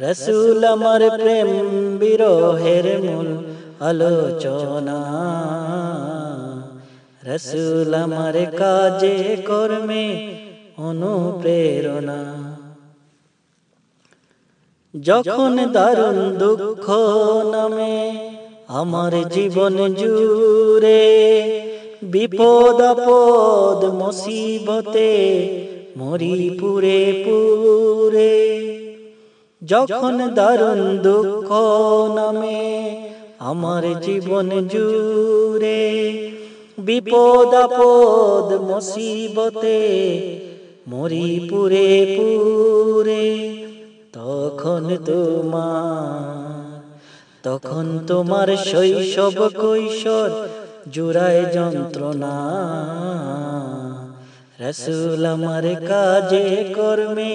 রসুল আমার প্রেম বিরোহের মূল আলোচনা। রসুল আমার কাজে কর্মে অনুপ্রেরণা। যখন দারুণ দুঃখ নামে আমার জীবন জুড়ে, বিপদ আপদ, মুসিবতে মরি পুরে পুরে যখন দারুণ দুঃখ নামে আমার জীবন জুড়ে, বিপদ আপদ মুসিবতে মরি পুরে পুরে, তখন তোমার তখন তোমার শৈশব কৈশোর জুড়ায় যন্ত্রণা। রসুল আমার কাজে কর্মে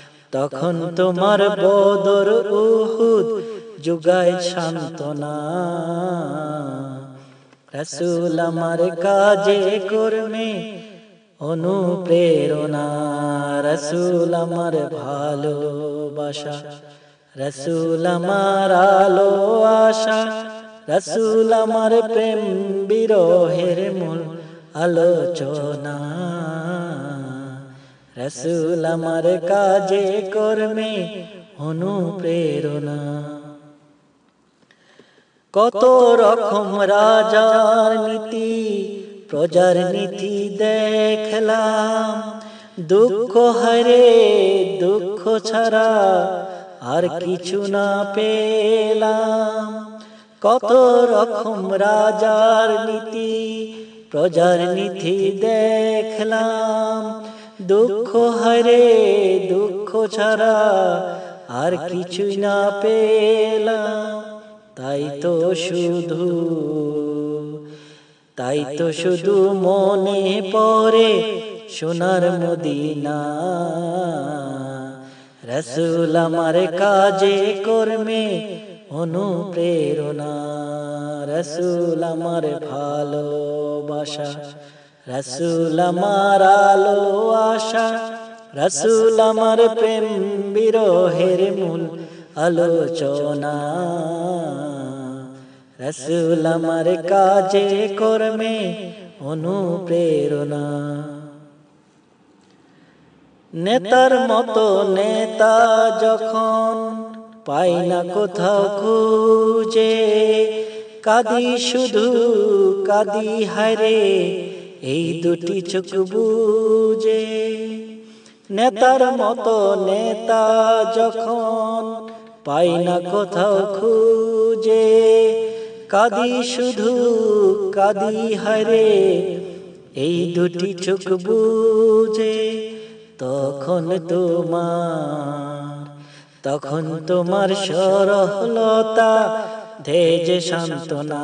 তখন তোমার বদর উহুদ যুগায় শান্তনা রসুল আমার কাজে কর্মে অনুপ্রেরণা। রসুল আমার ভালোবাসা। রসুল আমার আলো আশা। রসুল আমার প্রেম বিরহের মূল আলোচনা। রসুল আমার কাজে কর্মে অনুপ্রেরণা। কত রকম রাজার নীতি, প্রজার নীতি দেখলাম। দুঃখ হারে দুঃখ ছাড়া আর কিছু না পেলাম। কত রকম রাজার নীতি, প্রজার নীতি দেখলাম। দুঃখ হারে, দুঃখ ছাড়া আর কিছুই না পেলাম। তাই তো শুধু, তাই তো শুধু মনে পড়ে সোনার মদিনা। রসুল আমার কাজে, কর্মে অনুপ্রেরণা। রসুল আমার ভালোবাসা রসুল আমার আলো, আশা। রসুল আমার প্রেম, বিরহের মূল আলোচনা। রসুল আমার কাজে, কর্মে অনুপ্রেরণা। নেতার মতো নেতা যখন পাই না কোথাও খুঁজে, কাদি শুধু, কাদি হারে এই দুটি চোখ বুঝে নেতার মতো নেতা যখন পাই না কোথাও খুঁজে, কাদি শুধু, কাদি হারে এই দুটি চোখ বুঝে তখন তোমার তখন তোমার সরলতা ধেজ সান্ত্বনা।